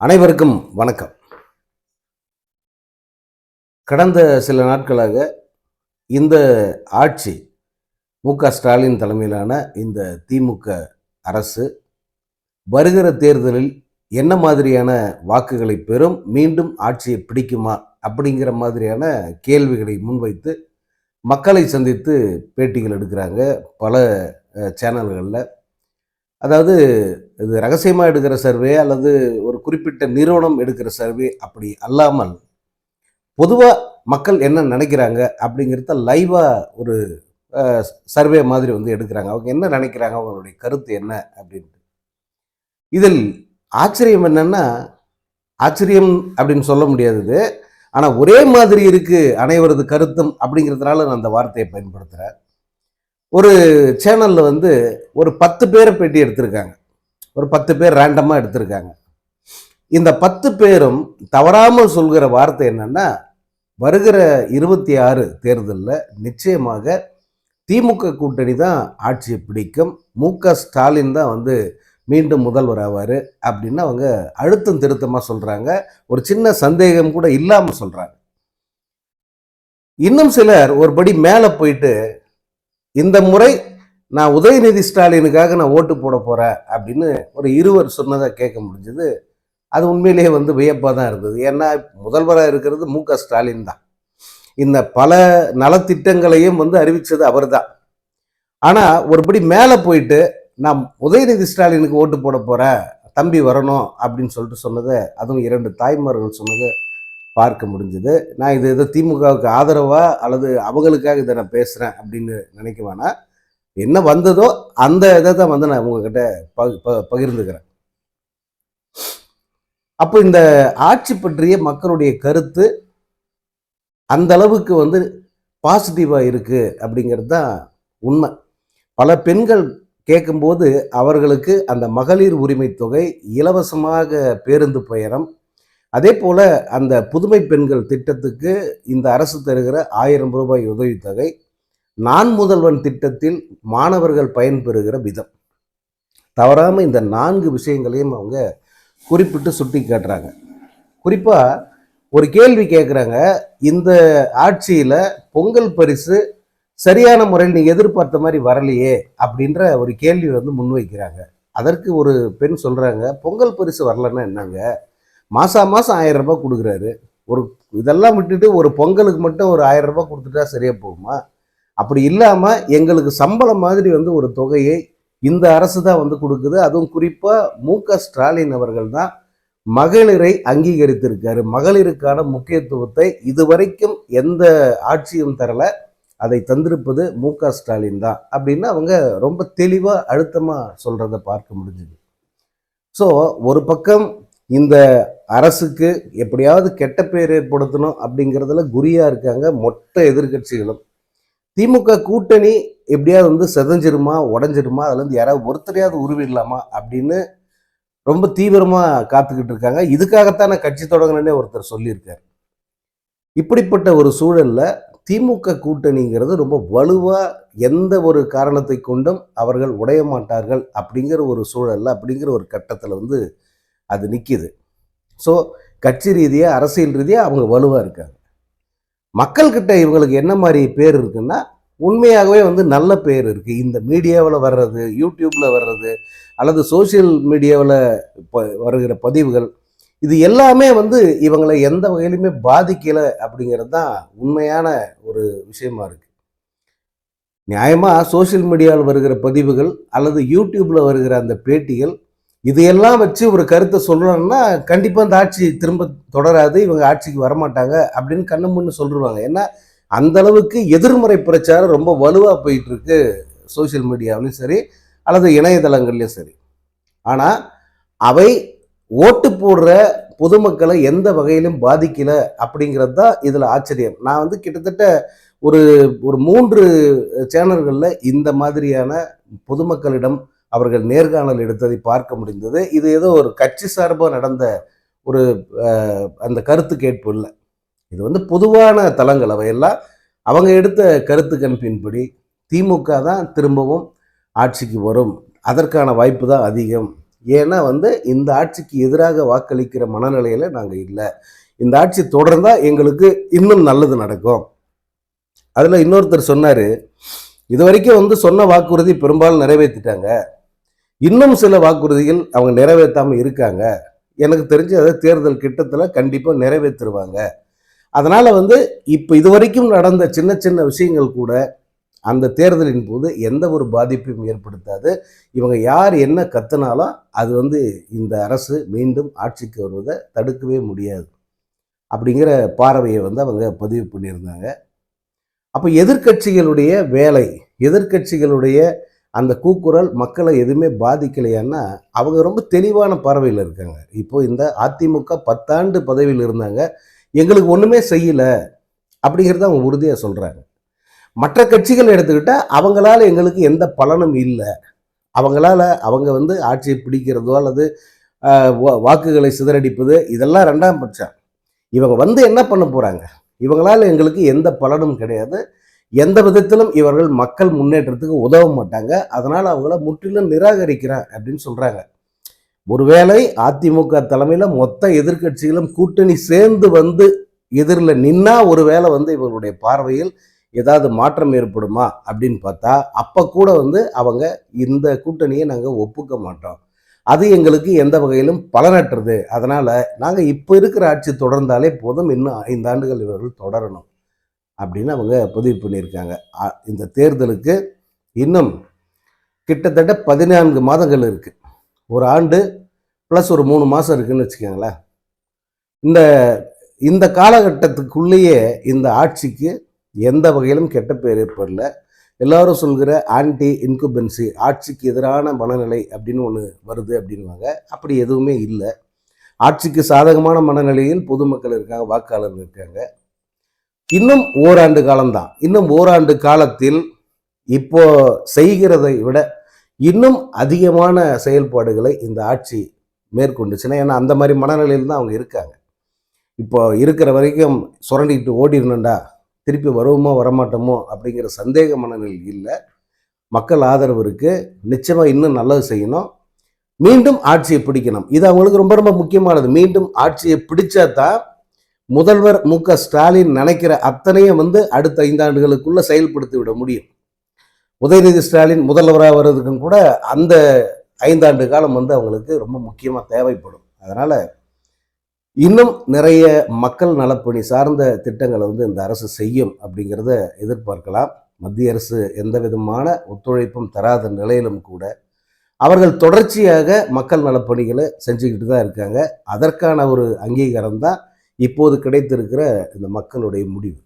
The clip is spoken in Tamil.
அனைவருக்கும் வணக்கம். கடந்த சில நாட்களாக இந்த ஆட்சி மு க ஸ்டாலின் தலைமையிலான இந்த திமுக அரசு வருகிற தேர்தலில் என்ன மாதிரியான வாக்குகளை பெறும் மீண்டும் ஆட்சியை பிடிக்குமா அப்படிங்கிற மாதிரியான கேள்விகளை முன்வைத்து மக்களை சந்தித்து பேட்டிகள் எடுக்கிறாங்க பல சேனல்களில். அதாவது இது ரகசியமாக எடுக்கிற சர்வே அல்லது ஒரு குறிப்பிட்ட நிறுவனம் எடுக்கிற சர்வே அப்படி அல்லாமல் பொதுவாக மக்கள் என்ன நினைக்கிறாங்க அப்படிங்கிறத லைவாக ஒரு சர்வே மாதிரி வந்து எடுக்கிறாங்க. அவங்க என்ன நினைக்கிறாங்க? அவங்களுடைய கருத்து என்ன அப்படின்ட்டு. இதில் ஆச்சரியம் என்னன்னா ஆச்சரியம் அப்படின்னு சொல்ல முடியாதது ஆனால் ஒரே மாதிரி இருக்குது அனைவரது கருத்தும் அப்படிங்கிறதுனால நான் அந்த வார்த்தையை பயன்படுத்துகிறேன் ஒரு சேனலில் வந்து ஒரு பத்து பேரை பேட்டி எடுத்திருக்காங்க. ஒரு பத்து பேர் ரேண்டமாக எடுத்திருக்காங்க. இந்த பத்து பேரும் தவறாமல் சொல்கிற வார்த்தை என்னென்னா வருகிற இருபத்தி ஆறு தேர்தலில் நிச்சயமாக திமுக கூட்டணி தான் ஆட்சியை பிடிக்கும். மு க ஸ்டாலின் தான் வந்து மீண்டும் முதல்வர் ஆவார் அப்படின்னு அவங்க அழுத்தம் திருத்தமாக சொல்கிறாங்க ஒரு சின்ன சந்தேகம் கூட இல்லாமல் சொல்கிறாங்க இன்னும் சிலர் ஒரு படி மேலே போயிட்டு இந்த முறை நான் உதயநிதி ஸ்டாலினுக்காக நான் ஓட்டு போட போகிறேன் அப்படின்னு ஒரு இருவர் சொன்னதை கேட்க முடிஞ்சது. அது உண்மையிலேயே வந்து வியப்பாக தான் இருந்தது. ஏன்னா முதல்வராக இருக்கிறது மு க ஸ்டாலின் தான். இந்த பல நலத்திட்டங்களையும் வந்து அறிவித்தது அவர் தான். ஆனால் ஒருபடி மேலே போயிட்டு நான் உதயநிதி ஸ்டாலினுக்கு ஓட்டு போட போகிறேன் தம்பி வரணும் அப்படின்னு சொல்லிட்டு சொன்னது அதுவும் இரண்டு தாய்மார்கள் சொன்னது பார்க்க முடிஞ்சது. நான் இது ஏதோ திமுகவுக்கு ஆதரவாக அல்லது அவங்களுக்காக இதை நான் பேசுகிறேன் அப்படின்னு நினைக்க வேணாம் என்ன வந்ததோ அந்த இதை தான் வந்து நான் உங்ககிட்ட பகி ப- பகிர்ந்துக்கிறேன். அப்போ இந்த ஆட்சி பற்றிய மக்களுடைய கருத்து அந்த அளவுக்கு வந்து பாசிட்டிவாக இருக்குது அப்படிங்கிறது தான் உண்மை. பல பெண்கள் கேட்கும்போது அவர்களுக்கு அந்த மகளிர் உரிமை தொகை இலவசமாக பேருந்து பயணம் அதே போல் அந்த புதுமை பெண்கள் திட்டத்துக்கு இந்த அரசு தருகிற ஆயிரம் ரூபாய் உதவித்தொகை நான் முதல்வன் திட்டத்தில் மாணவர்கள் பயன்பெறுகிற விதம். தவறாமல் இந்த நான்கு விஷயங்களையும் அவங்க குறிப்பிட்டு சுட்டி காட்டுறாங்க. குறிப்பாக ஒரு கேள்வி கேட்குறாங்க இந்த ஆட்சியில் பொங்கல் பரிசு சரியான முறையில் நீங்கள் எதிர்பார்த்த மாதிரி வரலையே அப்படின்ற ஒரு கேள்வி வந்து முன்வைக்கிறாங்க. அதற்கு ஒரு பெண் சொல்கிறாங்க பொங்கல் பரிசு வரலன்னா என்னங்க? மாதம் மாதம் ஆயிரம் ரூபாய் கொடுக்குறாரு. ஒரு இதெல்லாம் விட்டுட்டு ஒரு பொங்கலுக்கு மட்டும் ஒரு ஆயிரம் ரூபாய் கொடுத்துட்டா சரியாக போகுமா? அப்படி இல்லாமல் எங்களுக்கு சம்பளம் மாதிரி வந்து ஒரு தொகையை இந்த அரசு தான் வந்து கொடுக்குது. அதுவும் குறிப்பாக மு க ஸ்டாலின் அவர்கள் தான் மகளிரை அங்கீகரித்திருக்காரு. மகளிருக்கான முக்கியத்துவத்தை இதுவரைக்கும் எந்த ஆட்சியும் தரல. அதை தந்திருப்பது மு க ஸ்டாலின் தான் அப்படின்னு அவங்க ரொம்ப தெளிவாக அழுத்தமாக சொல்கிறத பார்க்க முடிஞ்சுது. ஸோ ஒரு பக்கம் இந்த அரசுக்கு எப்படியாவது கெட்ட பேர் ஏற்படுத்தணும் அப்படிங்கிறதுல குறியாக இருக்காங்க மொத்த எதிர்க்கட்சிகளும். திமுக கூட்டணி எப்படியாவது வந்து செதஞ்சிருமா உடஞ்சிருமா அதுலேருந்து யாராவது ஒருத்தரையாவது உருவிடலாமா அப்படின்னு ரொம்ப தீவிரமாக காத்துக்கிட்டு இருக்காங்க. இதுக்காகத்தான் நான் கட்சி தொடங்கினே ஒருத்தர் சொல்லியிருக்காரு. இப்படிப்பட்ட ஒரு சூழலில் திமுக கூட்டணிங்கிறது ரொம்ப வலுவாக எந்த ஒரு காரணத்தை கொண்டும் அவர்கள் உடைய மாட்டார்கள் அப்படிங்கிற ஒரு சூழலில் அப்படிங்கிற ஒரு கட்டத்தில் வந்து அது நிற்கிது ஸோ கட்சி ரீதியாக அரசியல் ரீதியாக அவங்க வலுவாக இருக்காங்க. மக்கள்கிட்ட இவங்களுக்கு என்ன மாதிரி பேர் இருக்குன்னா உண்மையாகவே வந்து நல்ல பேர் இருக்குது இந்த மீடியாவில் வர்றது யூடியூப்பில் வர்றது அல்லது சோஷியல் மீடியாவில் வருகிற பதிவுகள் இது எல்லாமே வந்து இவங்களை எந்த வகையிலுமே பாதிக்கலை அப்படிங்கிறது தான் உண்மையான ஒரு விஷயமா இருக்குது நியாயமாக சோஷியல் மீடியாவில் வருகிற பதிவுகள் அல்லது யூடியூப்பில் வருகிற அந்த பேட்டிகள் இதையெல்லாம் வச்சு ஒரு கருத்தை சொல்லணும்னா கண்டிப்பாக இந்த ஆட்சி திரும்ப தொடராது இவங்க ஆட்சிக்கு வரமாட்டாங்க அப்படின்னு கண்ணு முன்னு சொல்லிடுவாங்க ஏன்னா அந்த அளவுக்கு எதிர்மறை பிரச்சாரம் ரொம்ப வலுவாக போயிட்டு இருக்கு சோஷியல் மீடியாவிலையும் சரி அல்லது இணையதளங்கள்லையும் சரி. ஆனால் அவை ஓட்டு போடுற பொதுமக்களை எந்த வகையிலும் பாதிக்கல அப்படிங்கிறது தான் இதில் ஆச்சரியம். நான் வந்து கிட்டத்தட்ட ஒரு ஒரு மூன்று சேனல்களில் இந்த மாதிரியான பொதுமக்களிடம் அவர்கள் நேர்காணல் எடுத்ததை பார்க்க முடிந்தது. இது ஏதோ ஒரு கட்சி சார்பாக நடந்த ஒரு அந்த கருத்து கேட்பு இல்லை. இது வந்து பொதுவான தளங்கள் அவையெல்லாம். அவங்க எடுத்த கருத்து கணிப்பின்படி திமுக தான் திரும்பவும் ஆட்சிக்கு வரும். அதற்கான வாய்ப்பு தான் அதிகம். ஏன்னா வந்து இந்த ஆட்சிக்கு எதிராக வாக்களிக்கிற மனநிலையில் நாங்கள் இல்லை. இந்த ஆட்சி தொடர்ந்தால் எங்களுக்கு இன்னும் நல்லது நடக்கும். அதில் இன்னொருத்தர் சொன்னார் இது வரைக்கும் வந்து சொன்ன வாக்குறுதி பெரும்பாலும் நிறைவேற்றிட்டாங்க இன்னும் சில வாக்குறுதிகள் அவங்க நிறைவேற்றாமல் இருக்காங்க. எனக்கு தெரிஞ்சு அதை தேர்தல் கிட்டத்தில் கண்டிப்பாக நிறைவேற்றுருவாங்க அதனால் வந்து இப்போ இது வரைக்கும் நடந்த சின்ன சின்ன விஷயங்கள் கூட அந்த தேர்தலின் போது எந்த ஒரு பாதிப்பையும் ஏற்படுத்தாது. இவங்க யார் என்ன கத்துனாலும் அது வந்து இந்த அரசு மீண்டும் ஆட்சிக்கு வருவதை தடுக்கவே முடியாது. அப்படிங்கிற பார்வையை வந்து அவங்க பதிவு பண்ணியிருந்தாங்க. அப்போ எதிர்க்கட்சிகளுடைய வேலை எதிர்க்கட்சிகளுடைய அந்த கூக்குரல் மக்களை எதுவுமே பாதிக்கலையான்னா அவங்க ரொம்ப தெளிவான பார்வையில் இருக்காங்க. இப்போ இந்த அதிமுக பத்தாண்டு பதவியில் இருந்தாங்க. எங்களுக்கு ஒன்றுமே செய்யலை அப்படிங்கிறத அவங்க உறுதியாக சொல்கிறாங்க மற்ற கட்சிகள் எடுத்துக்கிட்டால் அவங்களால எங்களுக்கு எந்த பலனும் இல்லை. அவங்களால அவங்க வந்து ஆட்சியை பிடிக்கிறதோ அல்லது வா- வாக்குகளை சிதறடிப்பது இதெல்லாம் ரெண்டாம் பட்சம். இவங்க வந்து என்ன பண்ண போகிறாங்க இவங்களால எங்களுக்கு எந்த பலனும் கிடையாது. எந்த விதத்திலும் இவர்கள் மக்கள் முன்னேற்றத்துக்கு உதவ மாட்டாங்க. அதனால் அவங்கள முற்றிலும் நிராகரிக்கிறேன் அப்படின்னு சொல்கிறாங்க ஒருவேளை அதிமுக தலைமையில் மொத்த எதிர்க்கட்சிகளும் கூட்டணி சேர்ந்து வந்து எதிரில் நின்னா ஒருவேளை வந்து இவர்களுடைய பார்வையில் ஏதாவது மாற்றம் ஏற்படுமா அப்படின்னு பார்த்தா அப்போ கூட வந்து அவங்க இந்த கூட்டணியை நாங்கள் ஒப்புக்க மாட்டோம். அது எங்களுக்கு எந்த வகையிலும் பலனற்றது. அதனால் நாங்கள் இப்போ இருக்கிற ஆட்சி தொடர்ந்தாலே போதும். இன்னும் ஐந்து ஆண்டுகள் இவர்கள் தொடரணும். அப்படின்னு அவங்க பதிவு பண்ணியிருக்காங்க. இந்த தேர்தலுக்கு இன்னும் கிட்டத்தட்ட பதினான்கு மாதங்கள் இருக்குது ஒரு ஆண்டு ப்ளஸ் ஒரு மூணு மாதம் இருக்குன்னு வச்சுக்கோங்களேன். இந்த இந்த காலகட்டத்துக்குள்ளேயே இந்த ஆட்சிக்கு எந்த வகையிலும் கெட்ட பேர் ஏற்படல. எல்லாரும் சொல்கிற ஆன்டி இன்குபென்சி ஆட்சிக்கு எதிரான மனநிலை அப்படின்னு ஒன்று வருது அப்படின்வாங்க அப்படி எதுவுமே இல்லை. ஆட்சிக்கு சாதகமான மனநிலையில் பொதுமக்கள் இருக்காங்க வாக்காளர்கள் இருக்காங்க. இன்னும் ஓராண்டு காலம்தான். இன்னும் ஓராண்டு காலத்தில் இப்போ செய்கிறதை விட இன்னும் அதிகமான செயல்பாடுகளை இந்த ஆட்சி மேற்கொண்டுச்சுன்னா ஏன்னா அந்த மாதிரி மனநிலையில் தான் அவங்க இருக்காங்க. இப்போ இருக்கிற வரைக்கும் சுரண்டிக்கிட்டு ஓடிடணுண்டா திருப்பி வருவோமோ வரமாட்டோமோ அப்படிங்கிற சந்தேக மனநிலை இல்லை. மக்கள் ஆதரவு இருக்கு. நிச்சயமாக இன்னும் நல்லது செய்யணும். மீண்டும் ஆட்சியை பிடிக்கணும். இது அவங்களுக்கு ரொம்ப ரொம்ப முக்கியமானது. மீண்டும் ஆட்சியை பிடிச்சா தான் முதல்வர் மு க ஸ்டாலின் நினைக்கிற அத்தனையும் வந்து அடுத்த ஐந்தாண்டுகளுக்குள்ள செயல்படுத்தி விட முடியும். உதயநிதி ஸ்டாலின் முதல்வராக வர்றதுக்கும் கூட அந்த ஐந்தாண்டு காலம் வந்து அவங்களுக்கு ரொம்ப முக்கியமாக தேவைப்படும். அதனால் இன்னும் நிறைய மக்கள் நலப்பணி சார்ந்த திட்டங்களை வந்து இந்த அரசு செய்யும் அப்படிங்கிறத எதிர்பார்க்கலாம். மத்திய அரசு எந்த விதமான ஒத்துழைப்பும் தராத நிலையிலும் கூட அவர்கள் தொடர்ச்சியாக மக்கள் நலப்பணிகளை செஞ்சுக்கிட்டு தான் இருக்காங்க. அதற்கான ஒரு அங்கீகாரம் தான் இப்போது கிடைத்திருக்கிற இந்த மக்களுடைய முடிவு.